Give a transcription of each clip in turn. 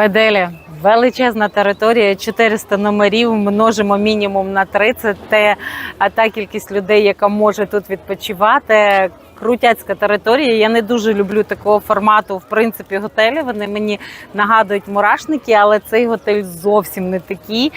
Феделі, величезна територія, 400 номерів, множимо мінімум на 30. Те та кількість людей, яка може тут відпочивати. Крутяцька територія. Я не дуже люблю такого формату, в принципі, готелі. Вони мені нагадують мурашники, але цей готель зовсім не такий.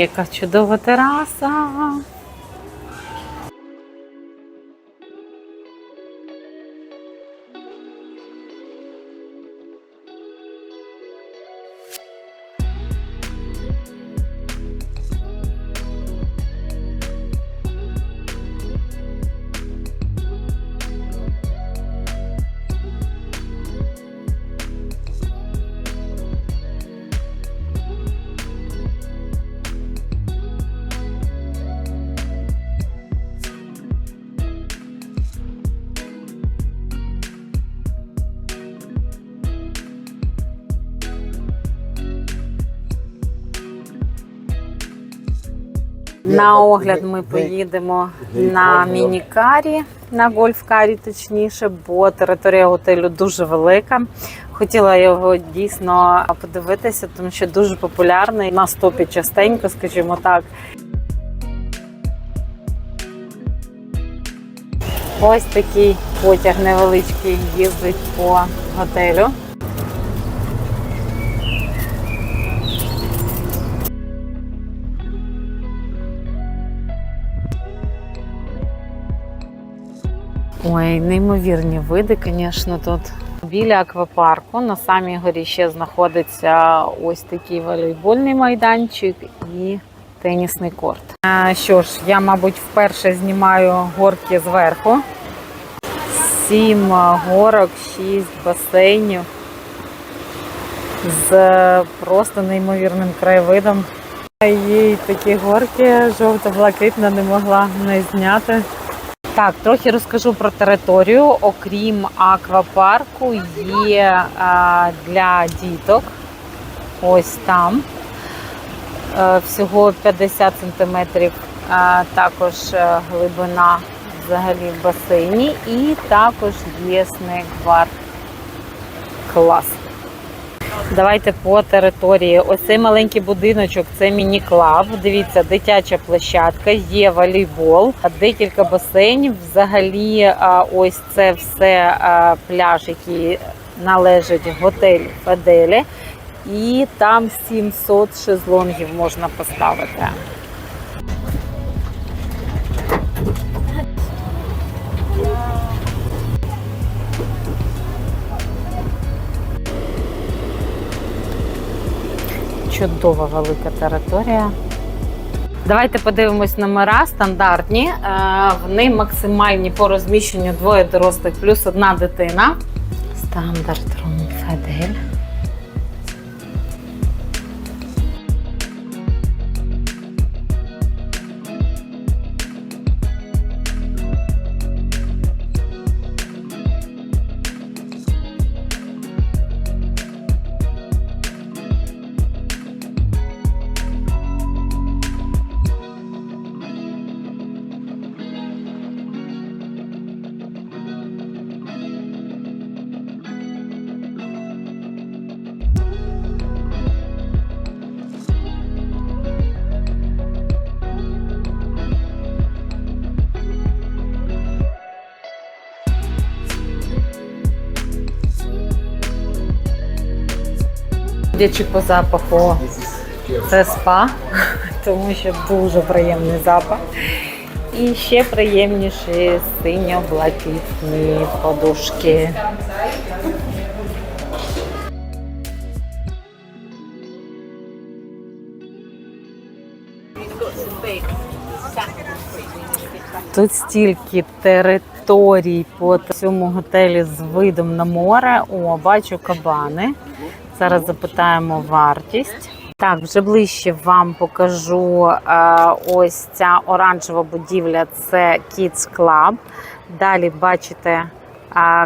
Яка чудова тераса. На огляд ми поїдемо на мінікарі, на гольф-карі, точніше, бо територія готелю дуже велика. Хотіла його дійсно подивитися, тому що дуже популярний на стопі частенько, скажімо так. Ось такий потяг невеличкий їздить по готелю. Ой, неймовірні види, звісно, тут. Біля аквапарку на самій горі ще знаходиться ось такий волейбольний майданчик і тенісний корт. Що ж, я, мабуть, вперше знімаю горки зверху. Сім горок, шість басейнів з просто неймовірним краєвидом. Є й такі горки, жовто-блакитна не могла не зняти. Так, трохи розкажу про територію. Окрім аквапарку, є а, для діток. Ось там. Е, всього 50 сантиметрів. також е, глибина взагалі в басейні. І також є снек-бар. Клас. Давайте по території. Ось цей маленький будиночок це міні-клаб. Дивіться, дитяча площадка, є волейбол, декілька басейнів. Взагалі, ось це все пляж, який належить готелю Фаделі. І там 700 шезлонгів можна поставити. Чудова велика територія. Давайте подивимось номера стандартні. Е, Вони максимальні по розміщенню двоє дорослих плюс одна дитина. Стандарт Рум Судячи по запаху, це спа, тому що дуже приємний запах. І ще приємніші синьо-блакитні подушки. Тут стільки територій по цьому готелі з видом на море. О, бачу кабани. Зараз запитаємо вартість. Так, вже ближче вам покажу е, ось ця оранжева будівля. Це Kids Club. Далі бачите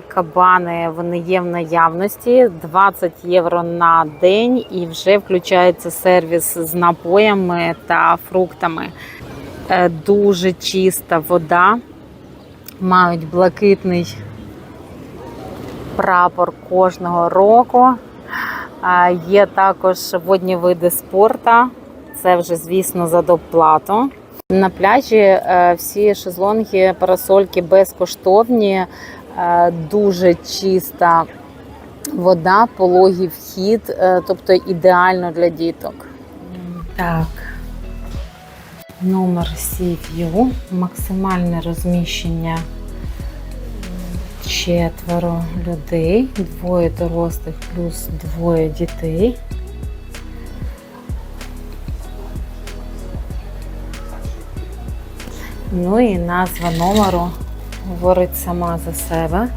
кабани, вони є в наявності 20 євро на день, і вже включається сервіс з напоями та фруктами. Е, Дуже чиста вода. Мають блакитний прапор кожного року. Є також водні види спорту. Це вже, звісно, за доплату. На пляжі е, всі шезлонги, парасольки безкоштовні, е, дуже чиста вода, пологий вхід, е, тобто ідеально для діток. Так. Номер View, максимальне розміщення четверо людей, двоє дорослих плюс двоє дітей. Ну і назва номеру говорить сама за себе.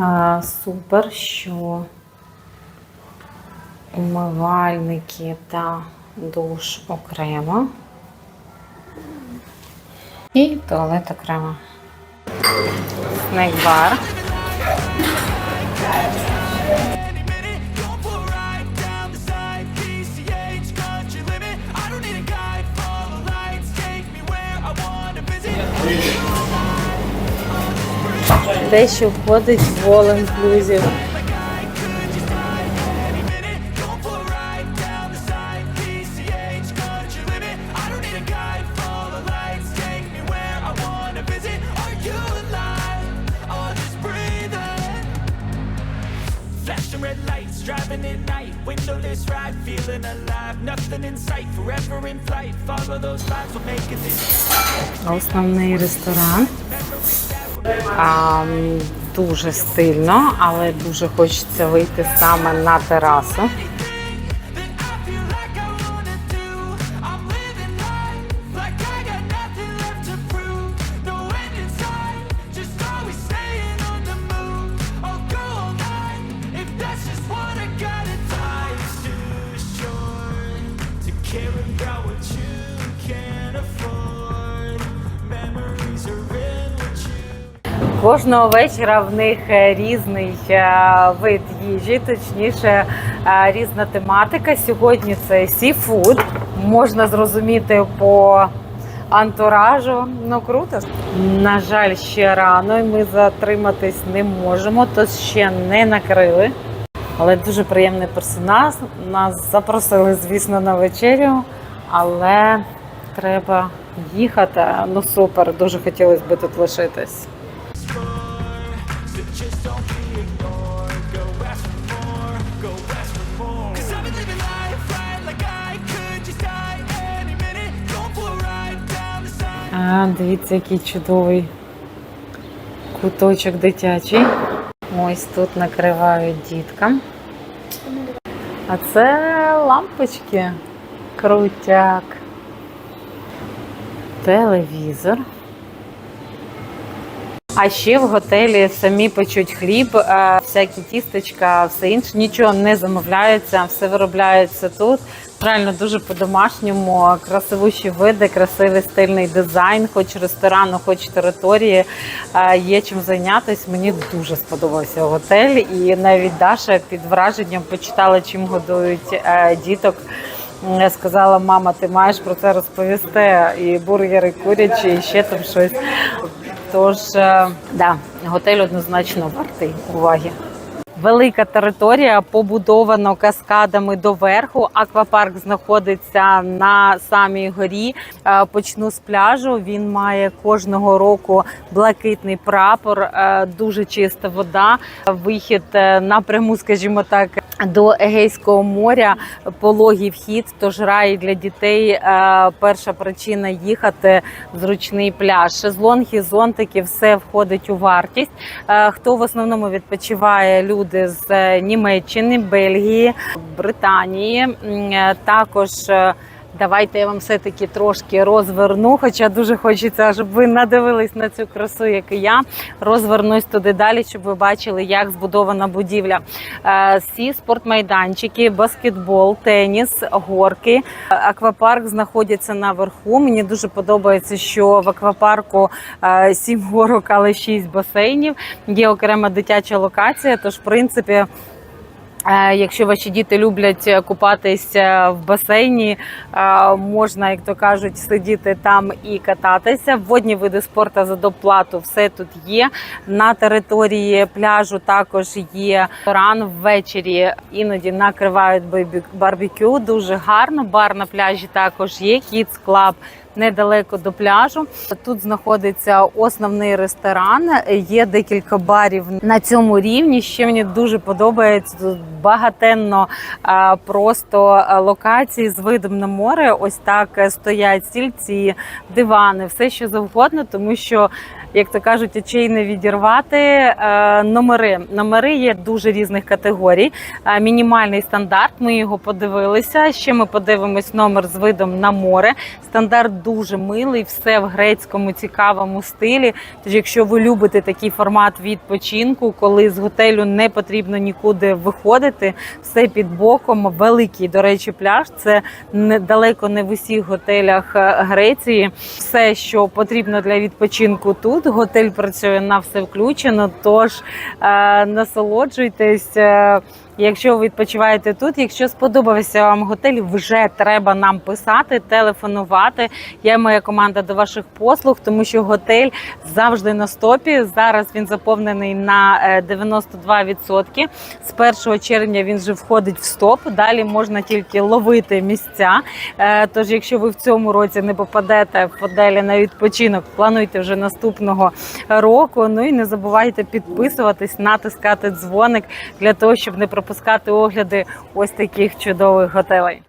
А, супер, що умивальники та душ окремо. І туалет окремо. Снейк-бар. Are you alive? Or just breathing? Flashing red lights, driving at night, windowless ride, feeling alive. Nothing in sight, forever in flight. Follow those lines, we'll make it this. Основний ресторан. А, дуже стильно, але дуже хочеться вийти саме на терасу. Кожного вечора в них е, різний е, вид їжі, точніше, е, різна тематика. Сьогодні це сіфуд. Можна зрозуміти по антуражу. Ну круто. На жаль, ще рано, і ми затриматись не можемо, то ще не накрили. Але дуже приємний персонаж. Нас запросили, звісно, на вечерю, але треба їхати. Ну супер, дуже хотілося б тут лишитись. А, дивіться, який чудовий куточок дитячий. Ось тут накривають діткам. А це лампочки. Крутяк. Телевізор. А ще в готелі самі печуть хліб, всякі тістечка, все інше. Нічого не замовляється, все виробляється тут. Правильно, дуже по-домашньому, красивущі види, красивий стильний дизайн, хоч ресторану, хоч території. Е, Є чим зайнятися. Мені дуже сподобався готель. І навіть Даша під враженням почитала, чим годують е, діток. Я сказала, мама, ти маєш про це розповісти. І бургери курячі, і ще там щось. Тож, е, да, готель однозначно вартий уваги. Велика територія, побудовано каскадами доверху. Аквапарк знаходиться на самій горі. Е, Почну з пляжу. Він має кожного року блакитний прапор, е, дуже чиста вода. Вихід е, напряму, скажімо так, до Егейського моря. Пологий вхід, тож рай для дітей. Перша причина їхати зручний пляж. Шезлонги, зонтики, все входить у вартість. Хто в основному відпочиває? Люди з е, Німеччини, Бельгії, Британії. Е, Також е, давайте я вам все таки трошки розверну. Хоча дуже хочеться, щоб ви надивились на цю красу, як і я. Розвернусь туди далі, щоб ви бачили, як збудована будівля. Е, Всі спортмайданчики, баскетбол, теніс, горки. Аквапарк знаходяться наверху. Мені дуже подобається, що в аквапарку е, сім горок, але шість басейнів. Є окрема дитяча локація. Тож, в принципі. Е, Якщо ваші діти люблять купатися в басейні, е, можна, як то кажуть, сидіти там і кататися. Водні види спорту за доплату все тут є. На території пляжу також є ресторан ввечері. Іноді накривають барбекю. Дуже гарно. Бар на пляжі також є. Kids Club недалеко до пляжу. Тут знаходиться основний ресторан. Є декілька барів на цьому рівні. Ще мені дуже подобається тут багатенно просто локації з видом на море. Ось так е, стоять стільці, дивани, все що завгодно, тому що. Як то кажуть, очей не відірвати Е, номери. Номери є дуже різних категорій. Мінімальний стандарт. Ми його подивилися. Ще ми подивимось номер з видом на море. Стандарт дуже милий, все в грецькому цікавому стилі. Тож, якщо ви любите такий формат відпочинку, коли з готелю не потрібно нікуди виходити, все під боком. Великий, до речі, пляж. Це далеко не в усіх готелях е, Греції. Все, що потрібно для відпочинку тут. Готель працює на все включено. Тож е, насолоджуйтесь. Е, Якщо ви відпочиваєте тут, якщо сподобався вам готель, вже треба нам писати, телефонувати. Я і моя команда до ваших послуг, тому що готель завжди на стопі. Зараз він заповнений на е, 92%. З 1 червня він вже входить в стоп. Далі можна тільки ловити місця. Е, Тож, якщо ви в цьому році не попадете в готелі на відпочинок, плануйте вже наступного року. Ну і не забувайте підписуватись, натискати дзвоник для того, щоб не пропускати огляди ось таких чудових готелей.